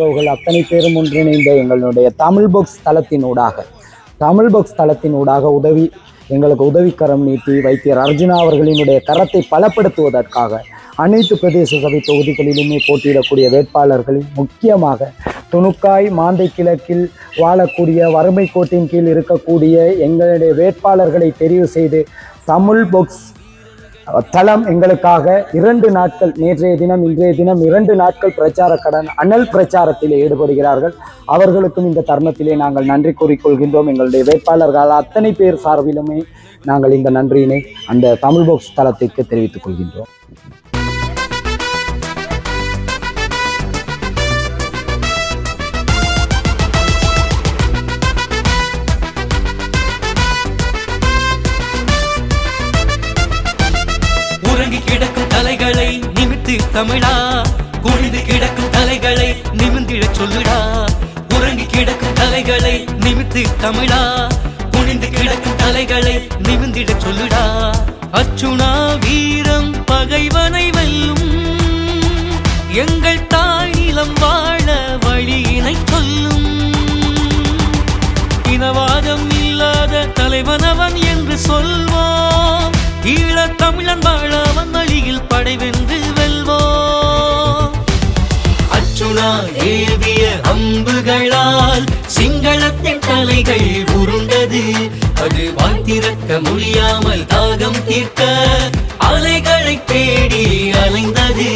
உறவுகள் அத்தனை பேரும் ஒன்றிணைந்த எங்களுடைய தமிழ் பாக்ஸ் தளத்தினூடாக தமிழ் பாக்ஸ் தளத்தினூடாக உதவி எங்களுக்கு உதவிக்கரம் நீட்டி வைத்தியர் அர்ஜுனா அவர்களினுடைய கரத்தை பலப்படுத்துவதற்காக அனைத்து பிரதேச சபை தொகுதிகளிலுமே போட்டியிடக்கூடிய வேட்பாளர்களில் முக்கியமாக துணுக்காய் மாந்தை கிழக்கில் வாழக்கூடிய வறுமை கோட்டின் கீழ் இருக்கக்கூடிய எங்களுடைய வேட்பாளர்களை தெரிவு செய்து தமிழ் பொக்ஸ் தளம் எங்களுக்காக இரண்டு நாட்கள் நேற்றைய தினம் இன்றைய தினம் இரண்டு நாட்கள் பிரச்சார கடன் அனல் பிரச்சாரத்தில் ஈடுபடுகிறார்கள். அவர்களுக்கும் இந்த தருணத்திலே நாங்கள் நன்றி கூறிக்கொள்கின்றோம். எங்களுடைய வேட்பாளர்கள் அத்தனை பேர் சார்பிலுமே நாங்கள் இந்த நன்றியினை அந்த தமிழ் பாக்ஸ் தளத்திற்கு தெரிவித்துக் கொள்கின்றோம். தமிழா? குனிந்து கிடக்கும் தலைகளை நிமிந்திட சொல்லுடா. உறங்கி கிடக்கும் தலைகளை நிமித்து தமிழா. குனிந்து கிடக்கும் தலைகளை நிமிந்திடச் சொல்லுடா. அச்சுணா வீரம் பகைவனை வெல்லும். எங்கள் தாய் நிலம் வாழ வழியினை சொல்லும். இனவாதம் இல்லாத தலைவனவன் என்று சொல்வோம் ஈழத் தமிழன் வாழ அன்புகளால் சிங்களத்தின் தலைகள் உருண்டது. அது வாழ்த்திறக்க முடியாமல் தாகம் தீர்க்க அலைகளை தேடி அலைந்தது.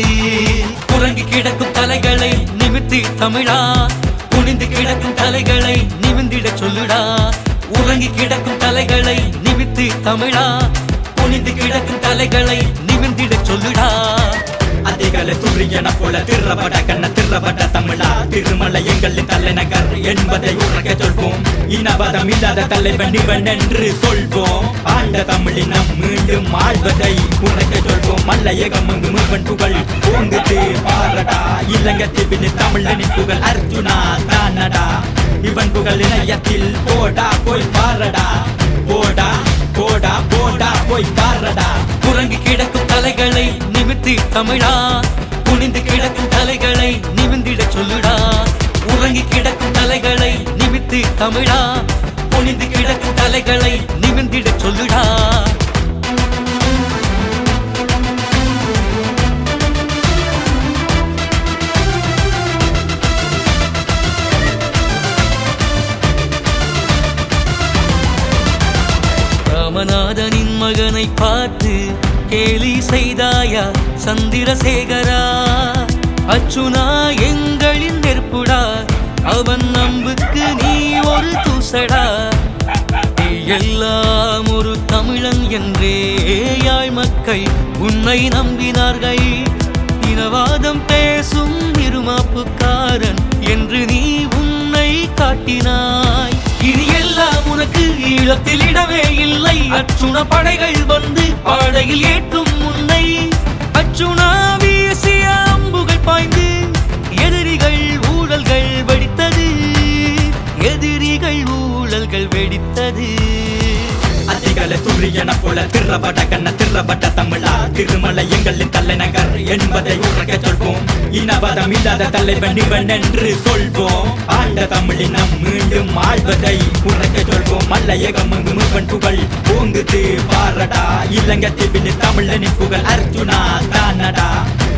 குறங்கி கிடக்கும் தலைகளை நிமித்தி தமிழா. குனிந்து கிடக்கும் தலைகளை நிமிந்திட சொல்லுடா. உறங்கி கிடக்கும் தலைகளை நிமித்து தமிழா. குனிந்து கிடக்கும் தலைகளை நிமிந்திட சொல்லுடா. கடலை சூரியன போல திருவட கண்ண திருவட தமிழா. திருமலை எங்களின் தலைநகர் என்பதை உறக்க சொல்வோம். இனவாதம் இல்லாத தலைவன் இவன் என்று சொல்வோம். ஆண்ட தமிழினம் மீண்டும் ஆழ்வதை உறக்க சொல்வோம். மல்லையகம் அங்கு முருகன் புகழ் ஓங்குது பாரடா. இலங்கத்தில் தமிழனின் புகழ் அர்ஜுனா தானடா. இவன் புகழ் இணையத்தில் போடா போய் பாரடா. போடா போடா போடா போய் பாரடா. நிமித்தி தமிழா? குனிந்து கிடக்கும் தலைகளை நிமிந்திட சொல்லுடா. உறங்கி கிடக்கும் தலைகளை நிமித்து தமிழா. குனிந்து கிடக்கும் தலைகளை நிமிந்திட சொல்லுடா. ராமநாதனின் மகனை பார்த்து கேலி செய்தாயா சந்திரசேகரா? அச்சுனா எங்களின் நெருப்புடா. அவன் நம்புக்கு நீ ஒரு தூசடா. நீ எல்லாம் ஒரு தமிழன் என்றே யாழ் மக்கள் உன்னை நம்பினார்கள். இனவாதம் பேசும் இருமாப்புக்காரன் என்று நீ உன்னை காட்டினாய். இது எல்லாம் உனக்கு ஈழத்தில் இடமே இல்லை. அச்சுண படைகள் வந்து பாடையில் ஏற்றும் முன்னை. அச்சுணா வீசிய அம்புகள் பாய்ந்து எதிரிகள் ஊழல்கள் வெடித்தது. எதிரிகள் ஊழல்கள் வெடித்தது. சூரியன போல திறவட கண்ண திறவட தமிழா. திருமலை எங்களின் தலைநகர் என்பதை உறக்க சொல்வோம். இனவாதம் இல்லாத தலைவன் இவன் என்று சொல்வோம். ஆண்ட தமிழினம் மீண்டும் ஆழ்வதை உறக்க சொல்வோம். மல்லையகம் அங்கு முகன் புகழ் ஓங்குது பாரடா. இலங்கத்தில் தமிழனின் புகழ் அர்ஜுனா தானடா.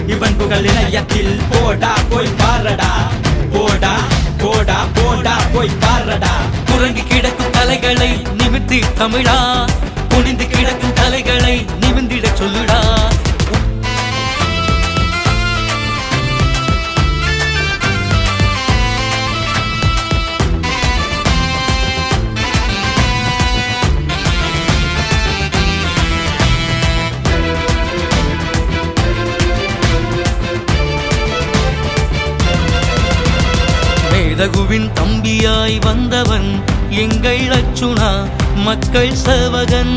இவன் புகழ் இணையத்தில் போடா போய் பாரடா. போடா போடா போடா போய் பாரடா. குரங்கு கிடக்கும் தலைகளை நிமித்தி தமிழா. குனிந்து கிடக்கும் தலைகளை நிமிந்திட சொல்லுடா. மேதகுவின் தம்பியாய் வந்தவன் எங்கள் அச்சுணா மக்கள் சவகன்.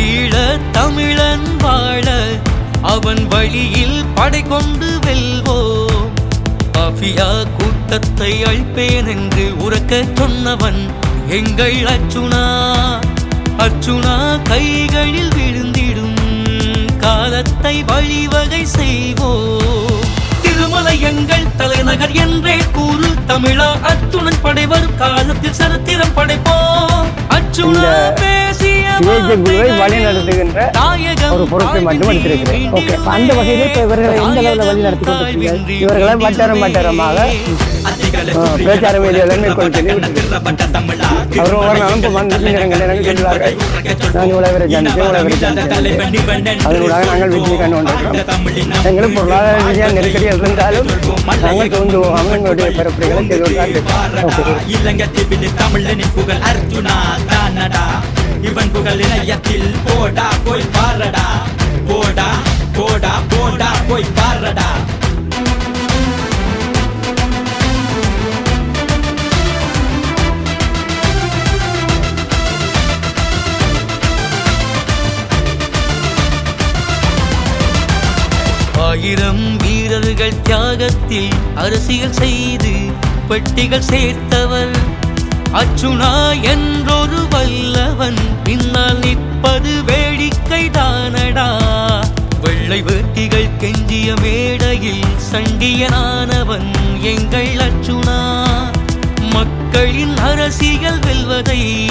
ஈழ தமிழன் வாழ அவன் வழியில் படை கொண்டு வெல்வோம். அபியா கூட்டத்தை அழிப்பேன் என்று உறக்க சொன்னவன் எங்கள் அச்சுணா. அர்ச்சுனா கைகளில் விழுந்திடும் காலத்தை வழிவகை செய்வோம். திருமலை எங்கள் தலைநகர் என்றே தமிழா அத்துணன் படைவர் காலத்தில் சரித்திரம் படைப்போம். அச்சுணா குழுவை வழி நடத்துகின்ற ஒரு பொறுப்பை மட்டும் எடுத்திருக்கிறேன். ஓகே அந்த வகையில் இப்போ இவர்களை எந்த அளவில் வழி நடத்தி கொண்டிருக்கிறீர்கள் இவர்களை வட்டாரம் வட்டாரமாக அதிகாலை ஆ, பிரச்சார வேலைகளை மேற்கொள்ள சொல்லி விட்டு திறப்பட்ட தமிழா அவர் ஒவ்வொரு நாளும் நேரங்கள் எனக்கு சொல்வார்கள் நான் இவ்வளவு பேரை சந்தித்தேன் இவ்வளவு பேரை சந்தித்தேன் அதனூடாக நாங்கள் வெற்றி கண்டு கொண்டிருக்கிறோம் எங்களுக்கு பொருளாதார ரீதியாக நெருக்கடி இருந்தாலும் நாங்கள் தோந்து போகாமல் எங்களுடைய பரப்புரைகளை செய்து கொண்டார்கள் இலங்கத்தில் தமிழனின் புகழ் அர்ஜுனா தானடா. இவன் புகழ் இணையத்தில் போடா போய் பாரடா போடா போடா போடா போய் பாரடா ஆயிரம் வீரர்கள் தியாகத்தில் அரசியல் செய்து பெட்டிகள் சேர்த்தவர். அச்சுனா என்றொரு வல்லவன் பின்னால் நிற்பது வேடிக்கை தானடா. வெள்ளை வேட்டிகள் கெஞ்சிய மேடையில் சண்டியனானவன் எங்கள் அச்சுனா மக்களின் அரசியல் வெல்வதை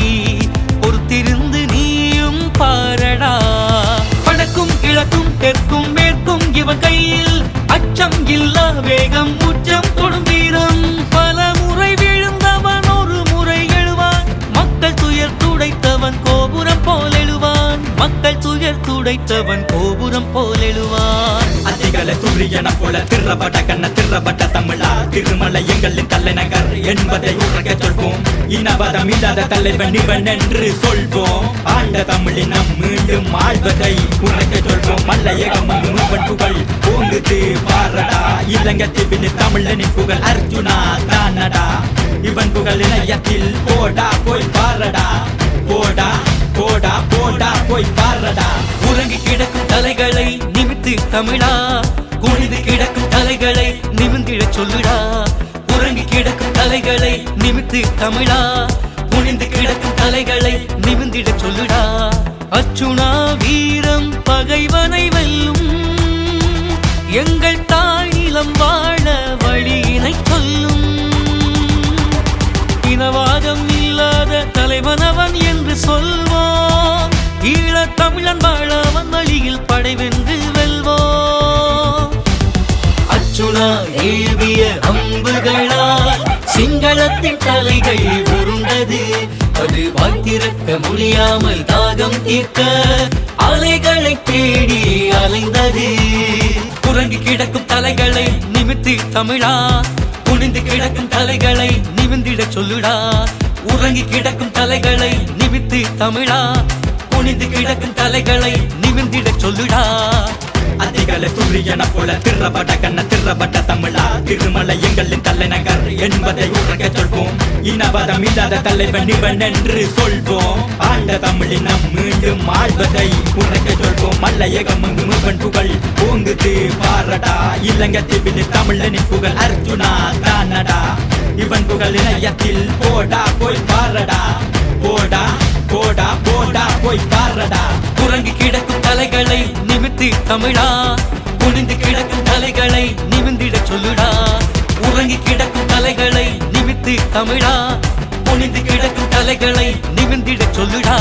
இவன் கையில் அச்சம் இல்லா வேகம் உச்சம் தொடும் வீரம். பல முறை விழுந்தவன் ஒரு முறை எழுவான். மக்கள் துயர் துடைத்தவன் கோபுரம் போல் எழுவான். மக்கள் துயர் துடைத்தவன் கோபுரம் போல் எழுவான். அதிகாலை துரியன போல திறப்பட்ட கண்ண திறப்பட்ட தமிழா. திருமலை எங்களின் தலைநகர் என்பதை உறக்க சொல்வோம். இனவாதம் இல்லாத தலைவன் இவன் என்று சொல்வோம். ஆண்ட தமிழினம் மீண்டும் ஆழ்வதை உறக்க சொல்வோம். மல்லையகம் பாரடா இலங்கத்தில் தமிழனின் புகழ் அர்ஜுனா தானடா. இவன் புகழ் இணையத்தில் போடா போய் பாரடா. போடா போடா போடா போய் பாரடா. உறங்கி கிடக்கும் தலைகளை நிமித்து தமிழா. குனிந்து கிடக்கும் தலைகளை நிமிந்திட சொல்லுடா. உறங்கி கிடக்கும் தலைகளை நிமித்து தமிழா. குனிந்து கிடக்கும் தலைகளை நிமிந்திட சொல்லுடா. அச்சுனா வீரம் பகைவனை வெல்லும். எங்கள் தாய் நிலம் வாழ வழியினை சொல்லும். இனவாதம் இல்லாத தலைவனவன் என்று சொல்வோம் ஈழத் தமிழன் வாழ அவன் வழியில் படைவென்று வெல்வோம் அச்சுனா எழுதிய அம்புகளால் சிங்களத்தின் தலைகள் உருண்டது. அது வாய்த்திறக்க முடியாமல் தாகம் தீர்க்க அலைகளை தேடி அலைந்தது. குரங்கி கிடக்கும் தலைகளை நிமித்து தமிழா. குனிந்து கிடக்கும் தலைகளை நிமிந்திட சொல்லுடா. உறங்கி கிடக்கும் தலைகளை நிமித்து தமிழா. குனிந்து கிடக்கும் தலைகளை நிமிந்திட சொல்லுடா. அதிகாலை சூரியன போல திருவட கண்ண திறப்பட்ட தமிழா. திருமலை எங்களின் தலைநகர் என்பதை உறக்க சொல்வோம். இனவாதம் இல்லாத தலைவன் இவன் என்று சொல்வோம். ஆண்ட தமிழினம் மீண்டும் ஆழ்வதை உறக்க சொல்வோம். மல்லையகம் முகன் புகழ் ஓங்குது பாரடா. இலங்கத்தில் தமிழனின் புகழ் அர்ஜுனா தானடா. இவன் புகழ் இணையத்தில் போடா போய் பாரடா. போடா போடா போடா போய் பாரடா. குரங்கு கிடக்கும் தலைகளை நிமித்து தமிழா? குனிந்து கிடக்கும் தலைகளை நிமிந்திட சொல்லுடா. உறங்கி கிடக்கும் தலைகளை நிமித்து தமிழா. குனிந்து கிடக்கும் தலைகளை நிமிந்திட சொல்லுடா.